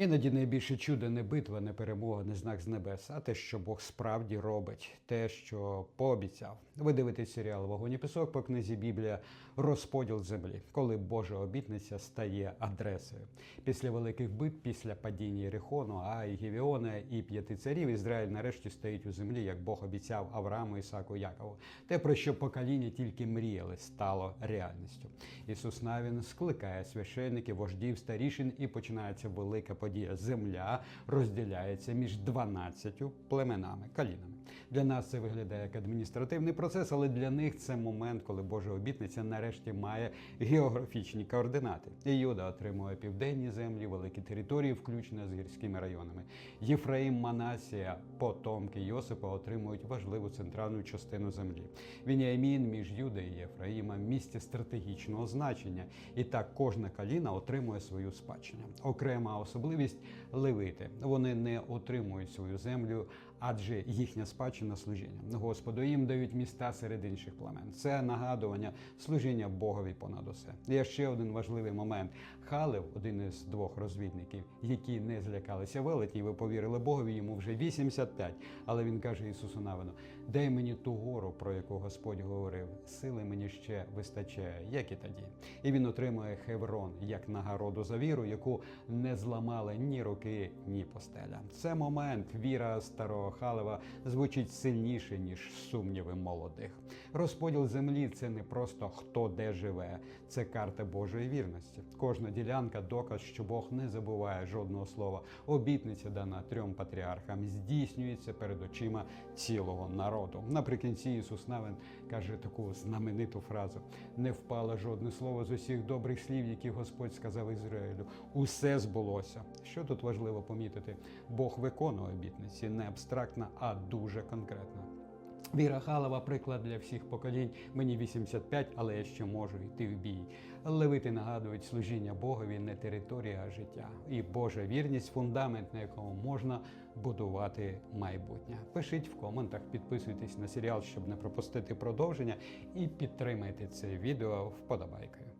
Іноді найбільше чудо не битва, не перемога, не знак з небес, а те, що Бог справді робить, те, що пообіцяв. Ви дивитесь серіал Вогонь і пісок по книзі Біблія Розподіл землі, коли Божа обітниця стає адресою. Після великих бит, після падіння Єрихону, Аї, Гівіона і п'яти царів Ізраїль нарешті стоїть у землі, як Бог обіцяв Аврааму, Ісаку, Якову. Те, про що покоління тільки мріяли, стало реальністю. Ісус Навін скликає священників, вождів, старішин і починається велика подія. Земля розділяється між 12 племенами, калінами. Для нас це виглядає як адміністративний процес, але для них це момент, коли Божа обітниця нарешті має географічні координати. І Юда отримує південні землі, великі території, включно з гірськими районами. Єфраїм, Манасія, потомки Йосипа отримують важливу центральну частину землі. Вініамін між Юдою і Єфраїмом місце стратегічного значення, і так кожна каліна отримує свою спадщину. Окрема особливість левити. Вони не отримують свою землю, адже їхня спадщина служіння. Господу їм дають міста серед інших племен. Це нагадування служіння Богові понад усе. Є ще один важливий момент. Халев, один із двох розвідників, які не злякалися велеті, ви повірили Богові, йому вже 85. Але він каже Ісусу Навину: дай мені ту гору, про яку Господь говорив. Сили мені ще вистачає, як і тоді. І він отримує Хеврон як нагороду за віру, яку не зламали ні роки, ні постеля. Це момент віра старого Халева звучить сильніше ніж сумніви молодих. Розподіл землі це не просто хто де живе, це карта Божої вірності. Кожна ділянка доказ, що Бог не забуває жодного слова. Обітниця дана трьом патріархам здійснюється перед очима цілого народу. Наприкінці Ісус Навин каже таку знамениту фразу: не впало жодне слово з усіх добрих слів, які Господь сказав Ізраїлю. Усе збулося. Що тут важливо помітити? Бог виконує обітниці не абстрактно, а дуже конкретно. Віра Халова приклад для всіх поколінь. Мені 85, але я ще можу йти в бій. Левити нагадують служіння Богові не територія, а життя. І Божа вірність фундамент, на якому можна будувати майбутнє. Пишіть в коментах, підписуйтесь на серіал, щоб не пропустити продовження, і підтримайте це відео вподобайкою.